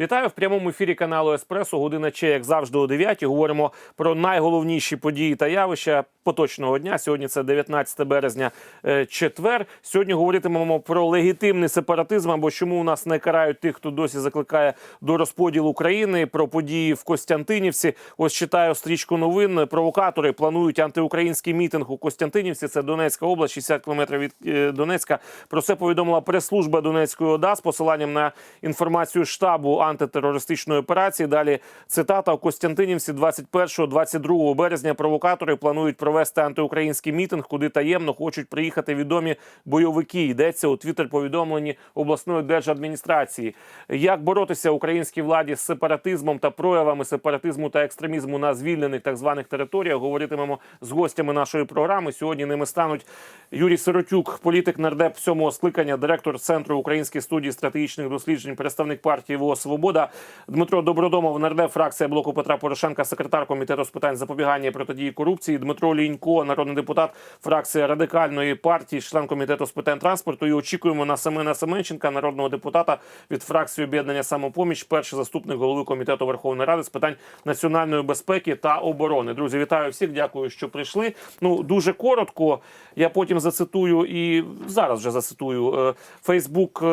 Вітаю в прямому ефірі каналу Еспресо. Година Че, як завжди, о 9. Говоримо про найголовніші події та явища поточного дня. Сьогодні це 19 березня, е, четвер. Сьогодні говоритимемо про легітимний сепаратизм або чому у нас не карають тих, хто досі закликає до розподілу України. Про події в Костянтинівці. Ось читаю стрічку новин. Провокатори планують антиукраїнський мітинг у Костянтинівці. Це Донецька область, 60 кілометрів від е, Донецька. Про це повідомила прес-служба Донецької ОДА з посиланням на інформацію штабу антитерористичної операції. Далі цитата у Костянтинівці 21-22 березня. Провокатори планують провести антиукраїнський мітинг, куди таємно хочуть приїхати відомі бойовики. Йдеться у твіттер повідомленні обласної держадміністрації. Як боротися українській владі з сепаратизмом та проявами сепаратизму та екстремізму на звільнених так званих територіях? Говоритимемо з гостями нашої програми. Сьогодні ними стануть Юрій Сиротюк, політик нардеп сьомого скликання, директор центру української студії стратегічних досліджень, представник партії ВО Свобода, Дмитро Добродомов, нардеп, фракція блоку Петра Порошенка, секретар комітету з питань запобігання і протидії корупції, Дмитро Лінько, народний депутат, фракція радикальної партії, член комітету з питань транспорту. І очікуємо на Семена Семенченка, народного депутата від фракції об'єднання самопоміч, перший заступник голови комітету Верховної Ради з питань національної безпеки та оборони. Друзі, вітаю всіх. Дякую, що прийшли. Ну дуже коротко. Я потім зацитую і зараз вже зацитую Фейсбук.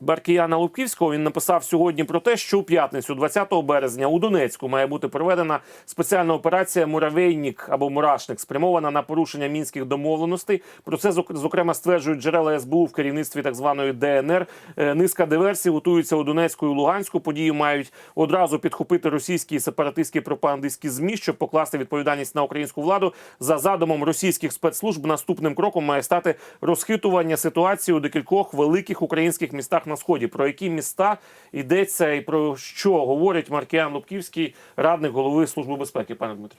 Баркіяна Лубківського він написав сьогодні про те, що у п'ятницю, 20 березня, у Донецьку має бути проведена спеціальна операція Муравейнік або Мурашник, спрямована на порушення мінських домовленостей. Про це зок- зокрема стверджують джерела СБУ в керівництві так званої ДНР. Е, Низка диверсій готується у Донецьку і Луганську. Події мають одразу підхопити російські сепаратистські пропагандистські змі, щоб покласти відповідальність на українську владу. За задумом російських спецслужб наступним кроком має стати розхитування ситуації у декількох великих українських містах на сході. Про які міста йдеться і про що говорить Маркіян Лубківський, радник голови служби безпеки, пане Дмитро.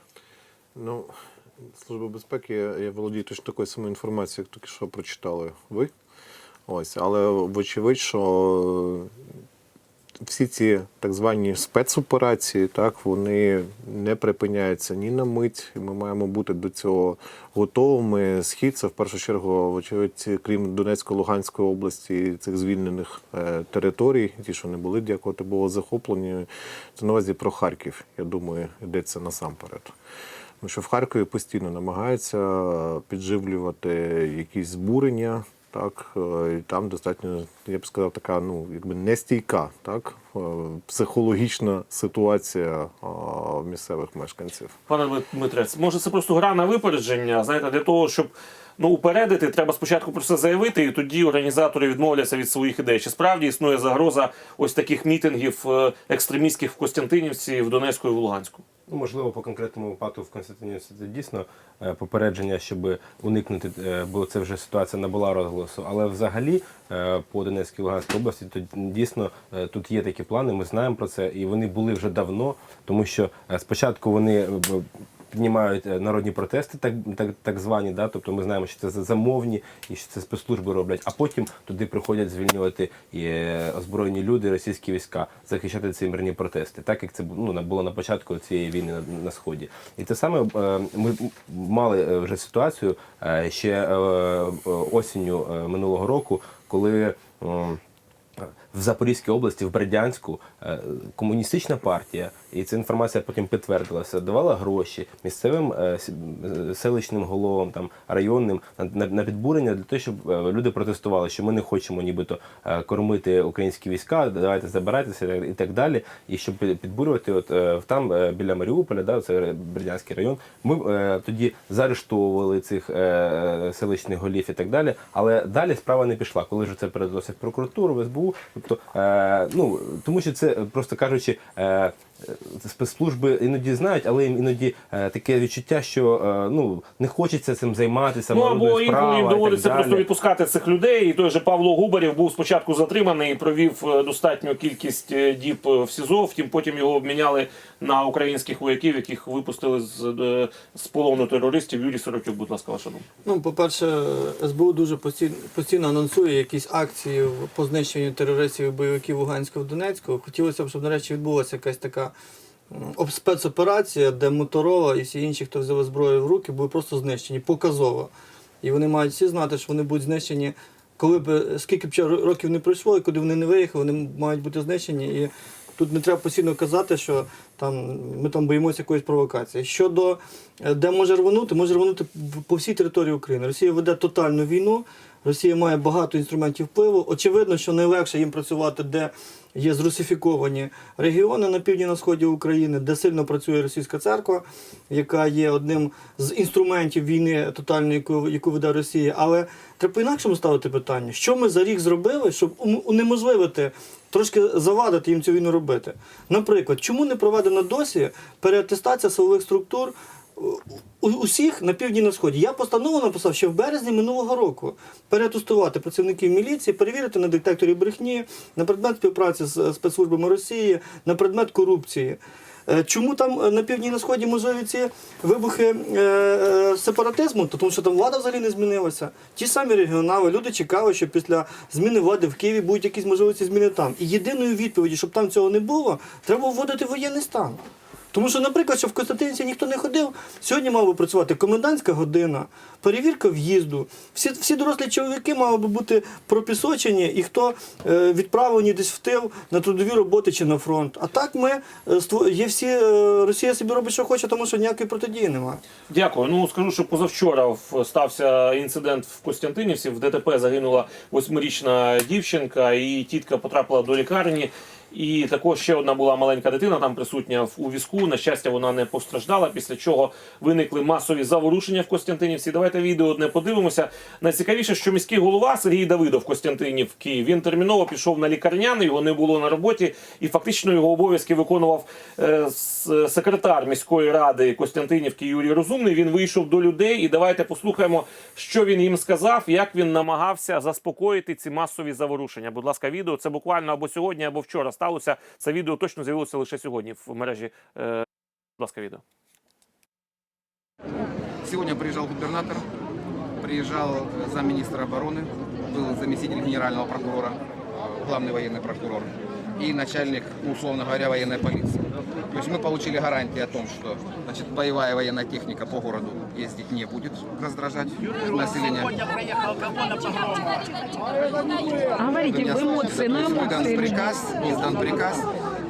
Ну, Служба безпеки, я володію точно такою самою інформацією, як тільки що прочитали ви. Ось, але вочевидь, що всі ці так звані спецоперації, так, вони не припиняються ні на мить. Ми маємо бути до цього готовими. Схід це в першу чергу, вочевидь, крім Донецької, Луганської області, цих звільнених е, територій, ті, що не були, дякувати було захоплені. Це на увазі про Харків, я думаю, йдеться насамперед. Тому що в Харкові постійно намагаються підживлювати якісь збурення. Так, е, і там достатньо, я б сказав, така ну якби нестійка, так е, психологічна ситуація е, місцевих мешканців. Пане Дмитрець, може це просто гра на випередження. Знаєте, для того, щоб ну упередити, треба спочатку про це заявити, і тоді організатори відмовляться від своїх ідей. Чи справді існує загроза ось таких мітингів екстремістських в Костянтинівці, в Донецьку і в Луганську? Ну, можливо, по конкретному випадку в Константинівці це дійсно е, попередження, щоб уникнути, е, бо це вже ситуація набула розголосу. Але взагалі е, по Донецькій Луганській області то дійсно тут є такі плани. Ми знаємо про це, і вони були вже давно, тому що спочатку вони. Піднімають е, народні протести, так, так, так звані, да? тобто ми знаємо, що це замовні і що це спецслужби роблять, а потім туди приходять звільнювати е, озброєні люди, російські війська, захищати ці мирні протести, так як це ну, було на початку цієї війни на, на сході. І те саме е, ми мали вже ситуацію ще осінню минулого року, коли. В Запорізькій області, в Бердянську, е, комуністична партія, і ця інформація потім підтвердилася, давала гроші місцевим е, е, селищним головам, там районним на, підбурення для того, щоб люди протестували, що ми не хочемо нібито кормити українські війська, давайте забирайтеся і так далі. І щоб підбурювати, от там біля Маріуполя, да, це Бердянський район, ми тоді заарештовували цих селищних голів і так далі. Але далі справа не пішла, коли ж це передалося в прокуратуру, в СБУ. Тобто, е, ну тому що це просто кажучи. Е, Спецслужби іноді знають, але їм іноді е, таке відчуття, що е, ну не хочеться цим займатися. Ну або інколи їм і доводиться просто відпускати цих людей. І той же Павло Губарєв був спочатку затриманий і провів е, достатню кількість е, діб е, в СІЗО. Втім, потім його обміняли на українських вояків, яких випустили з, е, з полону терористів. Юрій Сорокюк, будь ласка, ваша думка. Ну, по-перше, СБУ дуже постійно, постійно анонсує якісь акції по знищенню терористів і бойовиків Луганського Донецького. Хотілося б, щоб нарешті відбулася якась така спецоперація, де Моторола і всі інші, хто взяли зброю в руки, були просто знищені, показово. І вони мають всі знати, що вони будуть знищені коли б скільки б років не пройшло, і куди вони не виїхали, вони мають бути знищені. І тут не треба постійно казати, що там ми там боїмося якоїсь провокації. Щодо е, де може рвонути, може рвонути по всій території України. Росія веде тотальну війну. Росія має багато інструментів впливу. Очевидно, що найлегше їм працювати, де є зрусифіковані регіони на півдні на сході України, де сильно працює російська церква, яка є одним з інструментів війни тотальної, яку, яку веде Росія. Але треба по-інакшому ставити питання, що ми за рік зробили, щоб унеможливити. Трошки завадити їм цю війну робити. Наприклад, чому не проведена досі переатестація силових структур усіх на півдні на сході. Я постанову написав ще в березні минулого року перетестувати працівників міліції, перевірити на детекторі брехні, на предмет співпраці з спецслужбами Росії, на предмет корупції. Е, Чому там е, на півдні на сході можливі ці вибухи е, сепаратизму? Тому що там влада взагалі не змінилася. Ті самі регіонали, люди чекали, що після зміни влади в Києві будуть якісь можливості зміни там. І єдиною відповіді, щоб там цього не було, треба вводити воєнний стан. Тому що, наприклад, що в Костянтинівці ніхто не ходив, сьогодні мала би працювати комендантська година, перевірка в'їзду. Всі, всі дорослі чоловіки мали би бути пропісочені, і хто е, відправлені десь в тил на трудові роботи чи на фронт. А так ми е, є всі е, Росія собі робить, що хоче, тому що ніякої протидії немає. Дякую. Ну скажу, що позавчора стався інцидент в Костянтинівці. В ДТП загинула восьмирічна дівчинка, і тітка потрапила до лікарні. І також ще одна була маленька дитина там присутня у візку. На щастя, вона не постраждала. Після чого виникли масові заворушення в Костянтинівці. Давайте відео одне подивимося. Найцікавіше, що міський голова Сергій Давидов Костянтинівки він терміново пішов на лікарняний, його не було на роботі, і фактично його обов'язки виконував е, секретар міської ради Костянтинівки Юрій Розумний. Він вийшов до людей, і давайте послухаємо, що він їм сказав, як він намагався заспокоїти ці масові заворушення. Будь ласка, відео це буквально або сьогодні, або вчора сталося. Це відео точно з'явилося лише сьогодні в мережі. Е, Будь ласка, відео. Сегодня приезжал губернатор, приезжал э, замминистра обороны, был заместитель генерального прокурора, э, главный военный прокурор и начальник, ну, условно говоря, военной полиции. То есть мы получили гарантии о том, что значит, боевая военная техника по городу ездить не будет раздражать население. Говорите, Меня в эмоции, на слышите? Издан эмоции. приказ, издан приказ.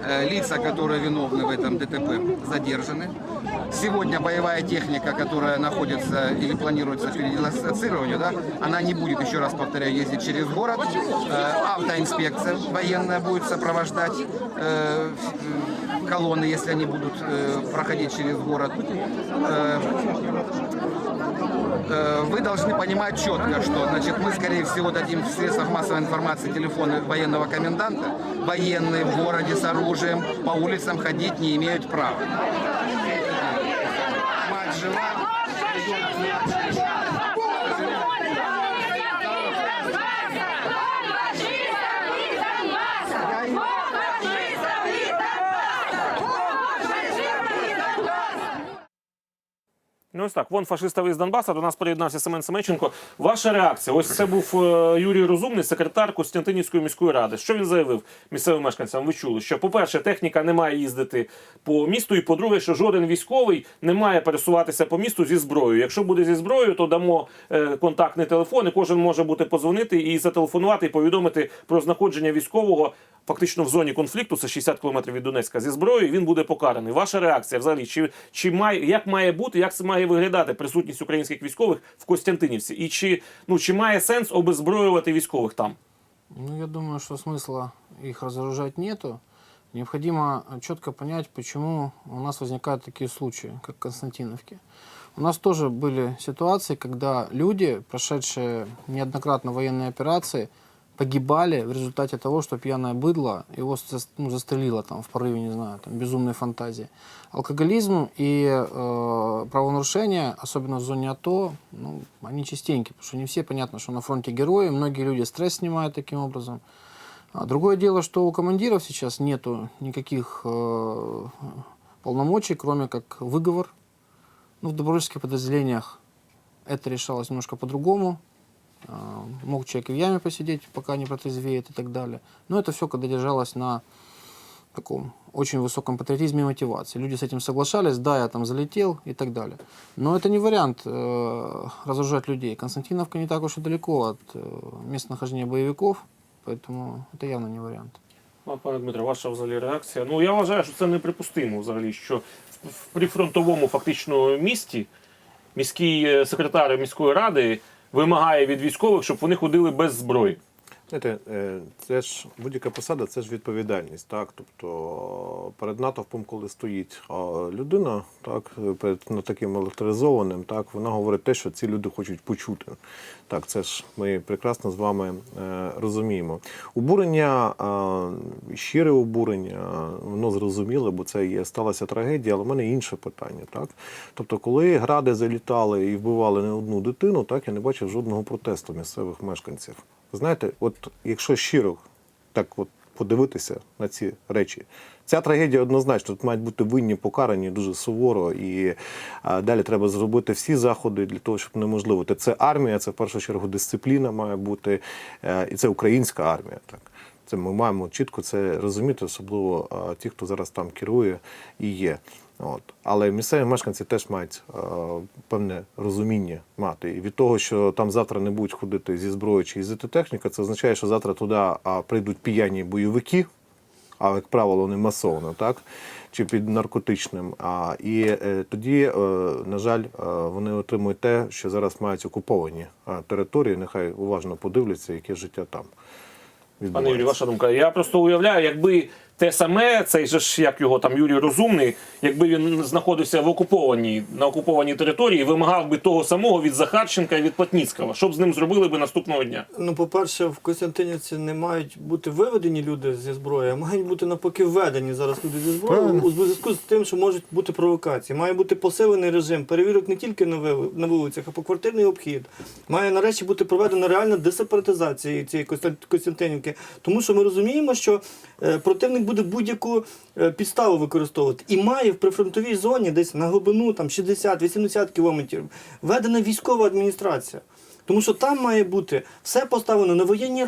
Э, Лица, которые виновны в этом ДТП, задержаны. Сегодня боевая техника, которая находится или планируется к передислоцированию, да, она не будет, еще раз повторяю, ездить через город. Э, Автоинспекция военная будет сопровождать э, колонны, если они будут проходить через город. Вы должны понимать четко, что значит, мы, скорее всего, дадим в средствах массовой информации телефоны военного коменданта. Военные в городе с оружием по улицам ходить не имеют права. Мать жива. Ну ось так, вон фашистовий з Донбаса. До нас приєднався Семен Семенченко. Ваша реакція? Ось це був е, Юрій Розумний, секретар Костянтинівської міської ради. Що він заявив місцевим мешканцям? Ви чули, що по-перше, техніка не має їздити по місту, і по-друге, що жоден військовий не має пересуватися по місту зі зброєю. Якщо буде зі зброєю, то дамо е, контактний телефон, і кожен може бути позвонити і зателефонувати і повідомити про знаходження військового. Фактично в зоні конфлікту, це 60 кілометрів від Донецька зі зброєю. Він буде покараний. Ваша реакція взагалі, чи, чи має як має бути, як це має виглядати присутність українських військових в Костянтинівці? І чи ну чи має сенс обезброювати військових там? Ну, я думаю, что смысла их разоружать нету. Необходимо четко понять, почему у нас возникают такие случаи, как в Константиновке. У нас тоже были ситуации, когда люди, прошедшие неоднократно военные операции, погибали в результате того, что пьяное быдло его ну, застрелило там, в порыве, не знаю, там, безумной фантазии. Алкоголизм и э, правонарушения, особенно в зоне АТО, ну, они частенькие, потому что не все, понятно, что на фронте герои, многие люди стресс снимают таким образом. А другое дело, что у командиров сейчас нету никаких э, полномочий, кроме как выговор. Ну, в добровольческих подразделениях это решалось немножко по-другому. А, Мог человек и в яме посидеть, пока не протрезвеет и так далее. Но это все, когда держалось на таком очень высоком патриотизме и мотивации. Люди с этим соглашались, да, я там залетел и так далее. Но это не вариант э, разоружать людей. Константиновка не так уж и далеко от э, места нахождения боевиков, поэтому это явно не вариант. А, Пане Дмитро, ваша взагалі реакція. Ну я вважаю, що це неприпустимо взагалі, що в- в прифронтовому фактично місті міський е, секретар міської ради вимагає від військових, щоб вони ходили без зброї. Знаєте, е, це ж будь-яка посада, це ж відповідальність. Так? Тобто перед натовпом, коли стоїть людина, так, перед ну, таким електризованим, так, вона говорить те, що ці люди хочуть почути. Так, це ж ми прекрасно з вами е, розуміємо. Обурення, щире обурення, воно зрозуміле, бо це є сталася трагедія, але в мене інше питання. Так? Тобто, коли гради залітали і вбивали не одну дитину, так я не бачив жодного протесту місцевих мешканців. Знаєте, от якщо щиро так от подивитися на ці речі, ця трагедія однозначно тут мають бути винні покарані дуже суворо, і а, далі треба зробити всі заходи для того, щоб неможливити. Це армія, це в першу чергу дисципліна має бути, е, і це українська армія. Так. Це ми маємо чітко це розуміти, особливо а, ті, хто зараз там керує і є. От. Але місцеві мешканці теж мають е, певне розуміння мати. І від того, що там завтра не будуть ходити зі зброєю чи зі техніка, це означає, що завтра туди а, прийдуть п'яні бойовики, а як правило, вони масовно, так? Чи під наркотичним. А, і е, тоді, е, на жаль, е, вони отримують те, що зараз мають окуповані території. Нехай уважно подивляться, яке життя там. Пане. Юрій, ваша думка. Я просто уявляю, якби те саме, цей же ж як його там Юрій Розумний, якби він знаходився в окупованій на окупованій території, вимагав би того самого від Захарченка і від Платніцького. Що б з ним зробили би наступного дня? Ну, по-перше, в Костянтинівці не мають бути виведені люди зі зброї, а мають бути навпаки введені зараз люди зі зброєю Правильно. у зв'язку з тим, що можуть бути провокації. Має бути посилений режим перевірок не тільки на вулицях, а поквартирний обхід. Має нарешті бути проведена реальна десепаратизація цієї Костян- Костянтинівки. Тому що ми розуміємо, що е, противник буде будь-яку е, підставу використовувати. І має в прифронтовій зоні десь на глибину там 60-80 кілометрів введена військова адміністрація. Тому що там має бути все поставлено на воєнні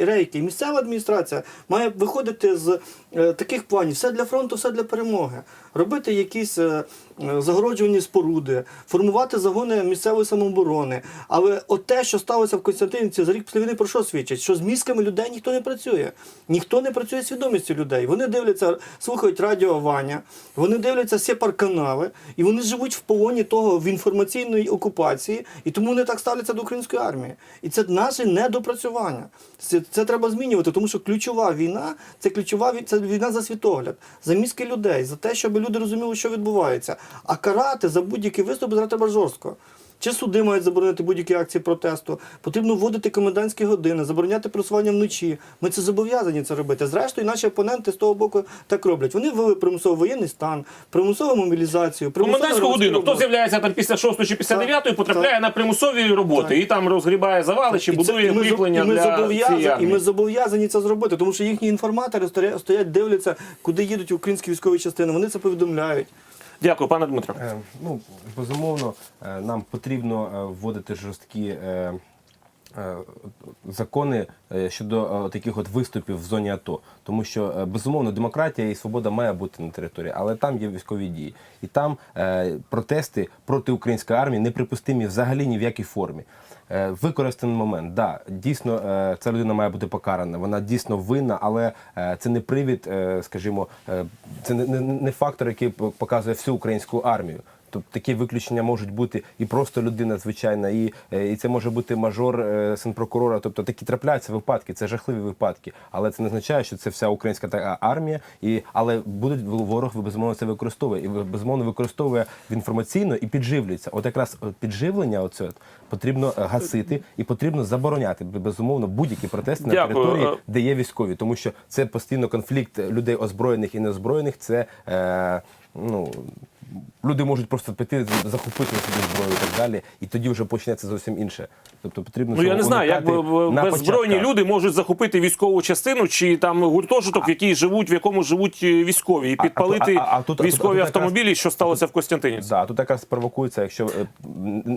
рейки. Місцева адміністрація має виходити з е, таких планів: все для фронту, все для перемоги. Робити якісь е, е, споруди, формувати загони місцевої самооборони. Але от те, що сталося в Костянтинівці за рік після війни, про що свідчить? Що з мізками людей ніхто не працює. Ніхто не працює свідомістю людей. Вони дивляться, слухають радіо Ваня, вони дивляться сепар-канали, і вони живуть в полоні того в інформаційної окупації, і тому вони так ставляться до української армії. І це наше недопрацювання. Це, це треба змінювати, тому що ключова війна це ключова це війна за світогляд, за мізки людей, за те, щоб люди розуміли, що відбувається. А карати за будь-які виступи треба жорстко. Чи суди мають заборонити будь-які акції протесту? Потрібно вводити комендантські години, забороняти просування вночі. Ми це зобов'язані це робити. Зрештою, наші опоненти з того боку так роблять. Вони ввели примусовий воєнний стан, примусову мобілізацію, примусову Комендантську годину. Хто з'являється там після 6 чи після Так, 9 потрапляє так. на примусові роботи Так. і там розгрібає завали чи І будує ми для цієї І ми зобов'язані це зробити, тому що їхні інформатори стоять, дивляться, куди їдуть українські військові частини. Вони це повідомляють. Дякую, пане Дмитро. Е, Ну, безумовно, е, нам потрібно е, вводити жорсткі закони щодо таких от виступів в зоні АТО. Тому що, безумовно, демократія і свобода має бути на території, але там є військові дії. І там протести проти української армії неприпустимі взагалі ні в якій формі. Е, Використаний момент, да, дійсно, е, ця людина має бути покарана. Вона дійсно винна, але е, це не привід, скажімо, це не фактор, який показує всю українську армію. Тобто такі виключення можуть бути і просто людина звичайна, і, е, і це може бути мажор е, син прокурора. Тобто такі трапляються випадки, це жахливі випадки. Але це не означає, що це вся українська та- армія. І але будуть ворог безумовно це використовує і безумовно використовує інформаційно і підживлюється. От якраз підживлення, оце потрібно е, гасити і потрібно забороняти безумовно будь-які протести на території, Е, де є військові, тому що це постійно конфлікт людей озброєних і неозброєних. Це е, ну люди можуть просто піти захопити собі зброю і так далі, і тоді вже почнеться зовсім інше. Тобто потрібно Ну я не знаю, як беззбройні люди можуть захопити військову частину чи там гуртожиток, в якій живуть, в якому живуть е, військові, і А- а підпалити а- а тут- а тут- військові а тут автомобілі, що сталося в Костянтинівці. Да, тут якраз провокується, якщо е,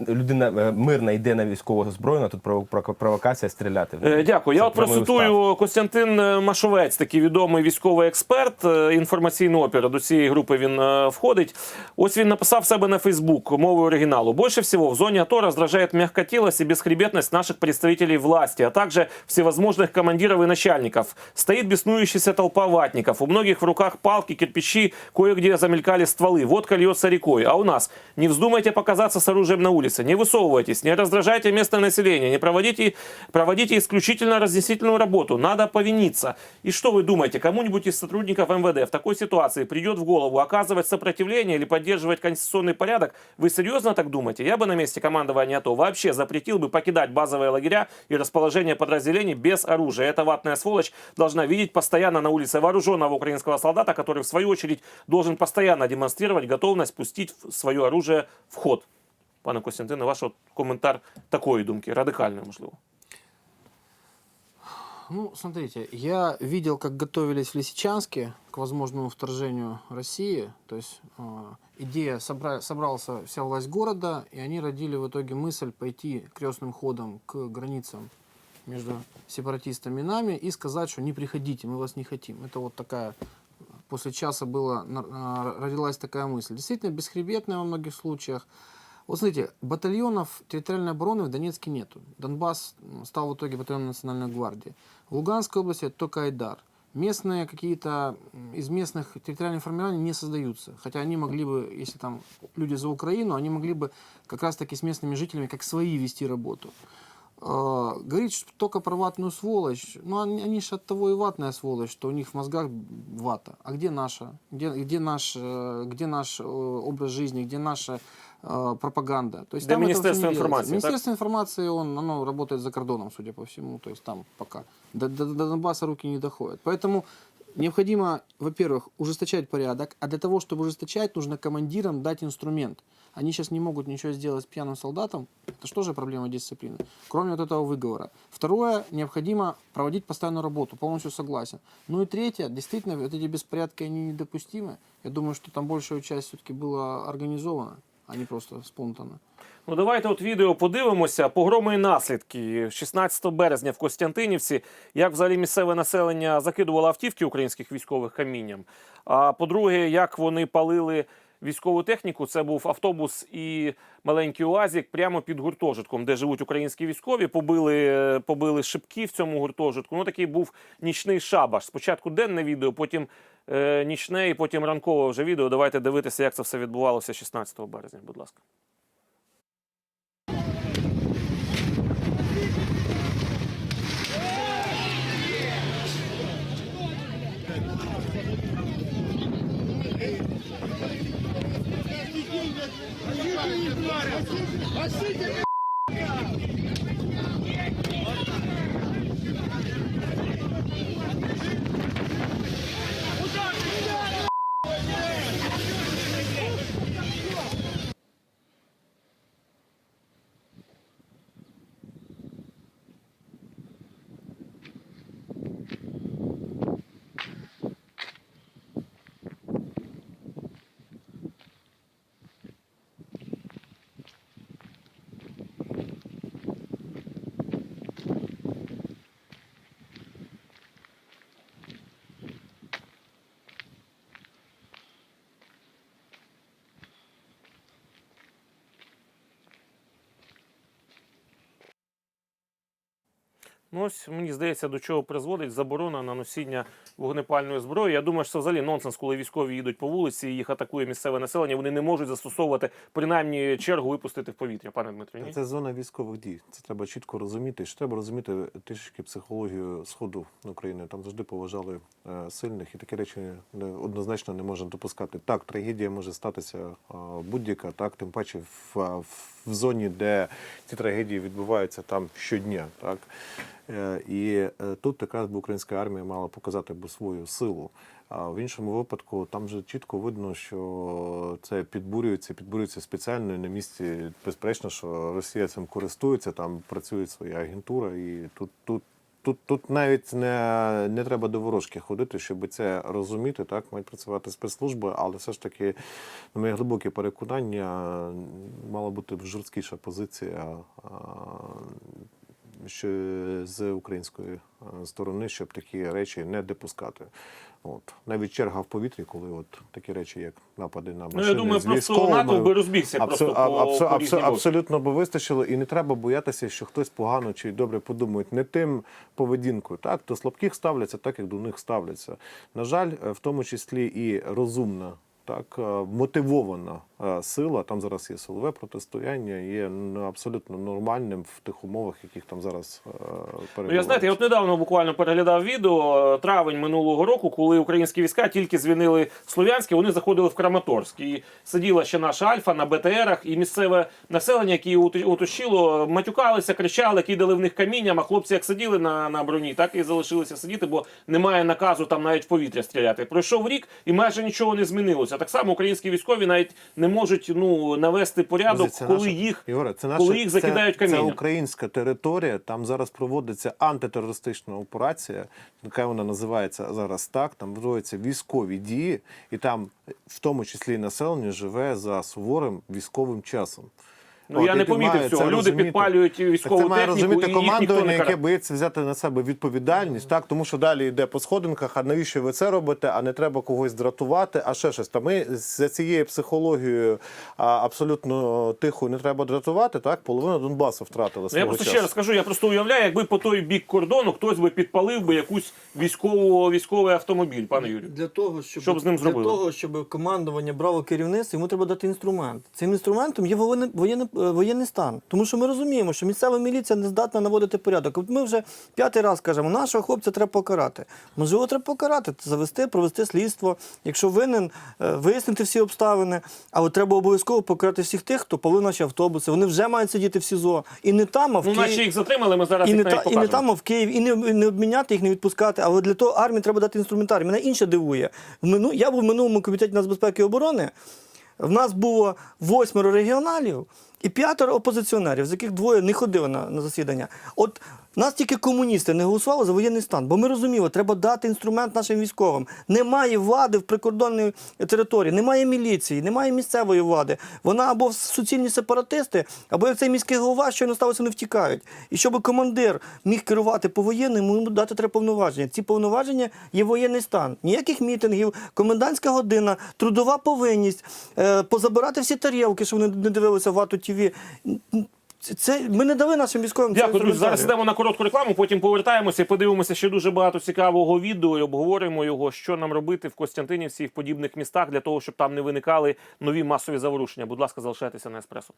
людина е, мирна йде на військового зброю, тут прово- прово- провокація стріляти. Е, Дякую. Я от процитую Костянтин Машовець, такий відомий військовий експерт, е, інформаційний опір. До цієї групи він входить. Ось він написав себе на Фейсбук мовою оригіналу. Больше всего в зоне АТО раздражает мягкотелость и бесхребетность наших представителей власти, а также всевозможных командиров и начальников. Стоит беснующаяся толпа ватников. У многих в руках палки, кирпичи, кое-где замелькали стволы. Водка льется рекой. А у нас не вздумайте показаться с оружием на улице. Не высовывайтесь, не раздражайте местное население, не проводите, проводите исключительно разъяснительную работу. Надо повиниться. И что вы думаете, кому-нибудь из сотрудников МВД в такой ситуации придет в голову оказывать сопротивление или поддерживать конституционный порядок? Вы серьезно так думаете? Я бы на месте командования АТО вообще запретил бы покидать базовые лагеря и расположение подразделений без оружия. Эта ватная сволочь должна видеть постоянно на улице вооруженного украинского солдата, который в свою очередь должен постоянно демонстрировать готовность пустить свое оружие в ход. Пане Костянтине, ваш коментар такої думки, радикальної, можливо. Ну, смотрите, я видел, как готовились в Лисичанске к возможному вторжению России. То есть э, идея собра- собрался вся власть города, и они родили в итоге мысль пойти крестным ходом к границам между сепаратистами и нами и сказать, что не приходите, мы вас не хотим. Это вот такая после часа было, а, родилась такая мысль. Действительно, бесхребетная во многих случаях. Вот смотрите, батальонов территориальной обороны в Донецке нету. Донбасс стал в итоге батальоном Национальной гвардии. В Луганской области это только Айдар. Местные какие-то из местных территориальных формирований не создаются. Хотя они могли бы, если там люди за Украину, они могли бы как раз-таки с местными жителями как свои вести работу. Э, Говорить что только про ватную сволочь, ну они, они же от того и ватная сволочь, что у них в мозгах вата. А где наша? Где, где, наш, э, где наш э, образ жизни, где наша пропаганда? То есть Где там это Министерство всё не делается. информации, так? Министерство информации, он, оно работает за кордоном, судя по всему, то есть там пока. До, до- до Донбасса руки не доходят. Поэтому необходимо, во-первых, ужесточать порядок, а для того, чтобы ужесточать, нужно командирам дать инструмент. Они сейчас не могут ничего сделать с пьяным солдатом. Это что же проблема дисциплины? Кроме вот этого выговора. Второе, необходимо проводить постоянную работу. Полностью согласен. Ну и третье, действительно, вот эти беспорядки, они недопустимы. Я думаю, что там большая часть все-таки была организована, а не просто спонтанно. Ну давайте от відео подивимося. Погроми і наслідки 16 березня в Костянтинівці. Як взагалі місцеве населення закидувало автівки українських військових камінням. А по-друге, як вони палили військову техніку. Це був автобус і маленький уазик прямо під гуртожитком, де живуть українські військові. Побили, побили шибки в цьому гуртожитку. Ну такий був нічний шабаш. Спочатку денне відео, потім е, нічне і потім ранкове вже відео. Давайте дивитися, як це все відбувалося 16 березня. Будь ласка. Ну, ось мені здається, до чого призводить заборона на носіння вогнепальної зброї. Я думаю, що це взагалі нонсенс, коли військові їдуть по вулиці, і їх атакує місцеве населення. Вони не можуть застосовувати принаймні чергу випустити в повітря, пане Дмитро. Ні? Це зона військових дій. Це треба чітко розуміти. Що треба розуміти трішки психологію сходу України. Там завжди поважали е, сильних, і такі речі не, однозначно не можна допускати. Так, трагедія може статися е, будь-яка, так, тим паче в, в зоні, де ці трагедії відбуваються там щодня. Так? Е, І е, тут якраз би українська армія мала показати би свою силу. А в іншому випадку там вже чітко видно, що це підбурюється, підбурюється спеціально на місці. Безперечно, що Росія цим користується, там працює своя агентура, і тут, тут, тут, тут навіть не, не треба до ворожки ходити, щоб це розуміти. Так мають працювати спецслужби, але все ж таки, на моє глибоке переконання, мала бути жорсткіша позиція. Що з української сторони, щоб такі речі не допускати. От навіть черга в повітрі, коли от такі речі, як напади на машини Ну, я думаю, з просто НАТО би розбігся абсо- просто а- по, абсо- по абсо- абсолютно би вистачило, і не треба боятися, що хтось погано чи добре подумає не тим поведінкою. Так до слабких ставляться, так як до них ставляться. На жаль, е, в тому числі і розумна. Так, е, мотивована е, сила, там зараз є силове протистояння, є абсолютно нормальним в тих умовах, яких там зараз е, Ну, я знаєте, я от недавно буквально переглядав відео е, травень минулого року, коли українські війська тільки звільнили Слов'янське, вони заходили в Краматорськ. І сиділа ще наша Альфа на БТРах, і місцеве населення, яке ут- матюкалися, кричали, кидали в них камінням, а хлопці як сиділи на, на броні, так і залишилися сидіти, бо немає наказу там навіть в повітря стріляти. Пройшов рік і майже нічого не змінилося. Так само українські військові навіть не можуть ну, навести порядок, це коли наша- їх. Ігоре, це коли наша- їх закидають це, камінням. Це українська територія. Там зараз проводиться антитерористична операція, яка вона називається зараз так. Там проводяться військові дії, і там, в тому числі, населення живе за суворим військовим часом. Ну, я не помітив цього. Люди розуміти. підпалюють Так військову це має техніку, розуміти командування, яке боїться взяти на себе відповідальність, так тому що далі йде по сходинках. А навіщо ви це робите? А не треба когось дратувати, а ще щось. Та ми за цією психологією абсолютно тихо не треба дратувати. Так, половина Донбасу втратили Ну, я просто часу. ще раз скажу, я просто уявляю, якби по той бік кордону хтось би підпалив би якусь військову військовий автомобіль, пане Юрію. Для того, щоб, Що б з ним для того, щоб командування брало керівництво, йому треба дати інструмент. Цим інструментом є воєнний, воєнний, е, стан. Тому що ми розуміємо, що місцева міліція не здатна наводити порядок. От ми вже п'ятий раз кажемо, нашого хлопця треба покарати. Можливо, треба покарати, завести, провести слідство. Якщо винен, е, вияснити всі обставини. Але треба обов'язково покарати всіх тих, хто палив наші автобуси. Вони вже мають сидіти в СІЗО. І не там, а в Ну, Києві. наче їх затримали, ми зараз І їх не, та, і не там, а в Києві, і не, не обміняти їх, не відпускати. Але для того армії треба дати інструментарій. Мене інше дивує. Мину, я був в минулому комітеті нацбезпеки і оборони. В нас було восьмеро регіоналів і п'ятеро опозиціонерів, з яких двоє не ходили на, на засідання. От нас тільки комуністи не голосували за воєнний стан, бо ми розуміли, треба дати інструмент нашим військовим. Немає влади в прикордонній території, немає міліції, немає місцевої влади. Вона або суцільні сепаратисти, або як цей міський голова, що не сталося, не втікають. І щоб командир міг керувати по воєнному, йому дати треба повноваження. Ці повноваження є воєнний стан. Ніяких мітингів, комендантська година, трудова повинність, е, позабирати всі тарілки, що вони не дивилися вату ТВ. Це, це ми не дали нашим військовим. Дякую, друзі. Зараз йдемо на коротку рекламу, потім повертаємося і подивимося ще дуже багато цікавого відео і обговоримо його, що нам робити в Костянтинівці і в подібних містах для того, щоб там не виникали нові масові заворушення. Будь ласка, залишайтеся на еспресо.